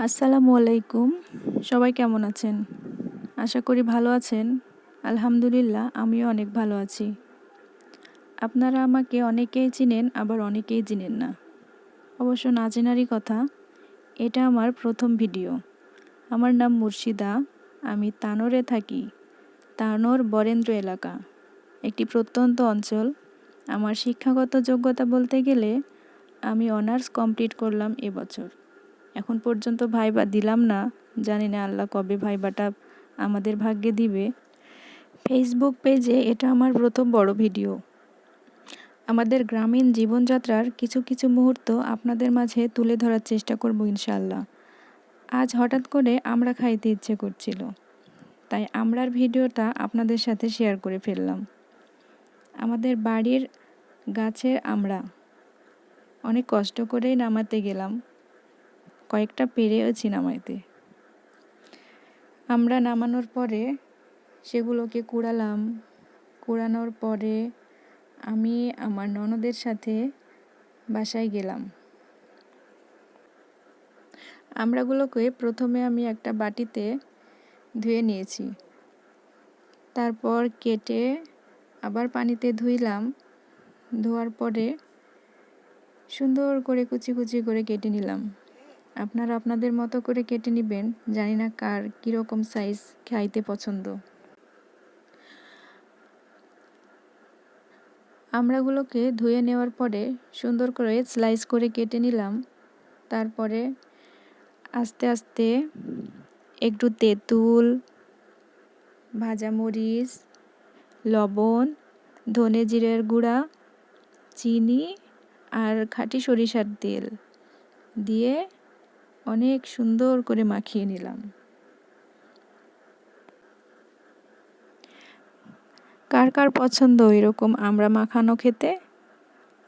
আসসালামু আলাইকুম। সবাই কেমন আছেন? আশা করি ভালো আছেন। আলহামদুলিল্লাহ, আমিও অনেক ভালো আছি। আপনারা আমাকে অনেকেই চিনেন, আবার অনেকেই চিনেন না। অবশ্য না চেনারই কথা, এটা আমার প্রথম ভিডিও। আমার নাম মুর্শিদা, আমি তানোরে থাকি। তানোর বরেন্দ্র এলাকা। একটি প্রত্যন্ত অঞ্চল। আমার শিক্ষাগত যোগ্যতা বলতে গেলে, আমি অনার্স কমপ্লিট করলাম এবছর এখন পর্যন্ত ভাইবা দিলাম না। জানি না আল্লাহ কবে ভাইবাটা আমাদের ভাগ্যে দিবে। ফেসবুক পেজে এটা আমার প্রথম বড় ভিডিও। আমাদের গ্রামীণ জীবনযাত্রার কিছু কিছু মুহূর্ত আপনাদের মাঝে তুলে ধরার চেষ্টা করব ইনশাল্লাহ আজ হঠাৎ করে আমরা খাইতে ইচ্ছে করছিল। তাই আমরার ভিডিওটা আপনাদের সাথে শেয়ার করে ফেললাম। আমাদের বাড়ির গাছের আমরা। অনেক কষ্ট করেই নামাতে গেলাম। কয়েকটা পেরেওছি নামাইতে আমরা নামানোর পরে সেগুলোকে কুড়ালাম। কুড়ানোর পরে আমি আমার ননদের সাথে বাসায় গেলাম। আমরাগুলোকে প্রথমে আমি একটা বাটিতে ধুয়ে নিয়েছি। তারপর কেটে আবার পানিতে ধুইলাম। ধোয়ার পরে সুন্দর করে কুচি কুচি করে কেটে নিলাম। আপনারা আপনাদের মতো করে কেটে নেবেন, জানি না কার কীরকম সাইজ খাইতে পছন্দ। আমড়াগুলোকে ধুয়ে নেওয়ার পরে সুন্দর করে স্লাইস করে কেটে নিলাম। তারপরে আস্তে আস্তে একটু তেঁতুল, ভাজা মরিচ, লবণ, ধনে জিরের গুঁড়া, চিনি আর খাঁটি সরিষার তেল দিয়ে অনেক সুন্দর করে মাখিয়ে নিলাম। কার কার পছন্দ এরকম আমরা মাখানো খেতে?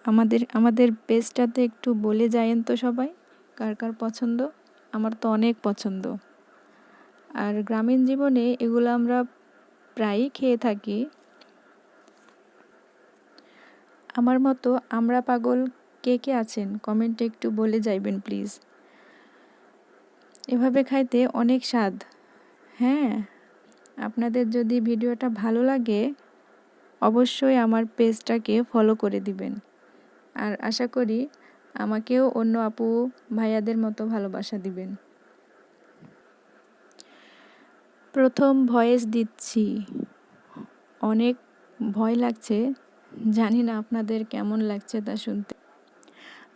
আমাদের আমাদের পেস্টটাতে একটু বলে যায়েন তো সবাই, কার কার পছন্দ? আমার তো অনেক পছন্দ। আর গ্রামীণ জীবনে এগুলো আমরা প্রায়ই খেয়ে থাকি। আমার মতো আমরা পাগল কে কে আছেন? কমেন্টে একটু বলে যাইবেন, প্লিজ। এভাবে খাইতে অনেক স্বাদ। হ্যাঁ আপনাদের যদি ভিডিওটা ভালো লাগে, অবশ্যই আমার পেজটাকে ফলো করে দিবেন। আর আশা করি আমাকেও অন্য আপু ভাইয়াদের মতো ভালোবাসা দিবেন। প্রথম ভয়েস দিচ্ছি। অনেক ভয় লাগছে, জানি না আপনাদের কেমন লাগছে তা শুনতে।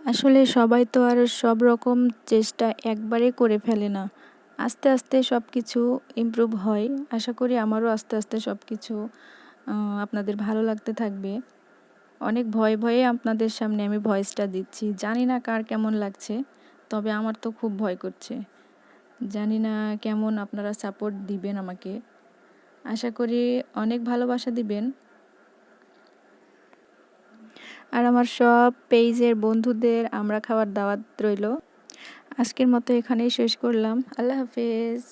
আসলে সবাই তো আর সব রকম চেষ্টা একবারে করে ফেলে না। আস্তে আস্তে সব কিছু ইমপ্রুভ হয়। আশা করি আমারও আস্তে আস্তে সব কিছু আপনাদের ভালো লাগতে থাকবে। অনেক ভয়ে ভয়ে আপনাদের সামনে আমি ভয়েসটা দিচ্ছি। জানি না কার কেমন লাগছে, তবে আমার তো খুব ভয় করছে। জানি না কেমন আপনারা সাপোর্ট দিবেন আমাকে। আশা করি অনেক ভালোবাসা দিবেন। আর আমার সব পেজের বন্ধুদের আমরা খাওয়ার দাওয়াত রইল। আজকের মতো এখানেই শেষ করলাম। আল্লাহ হাফেজ।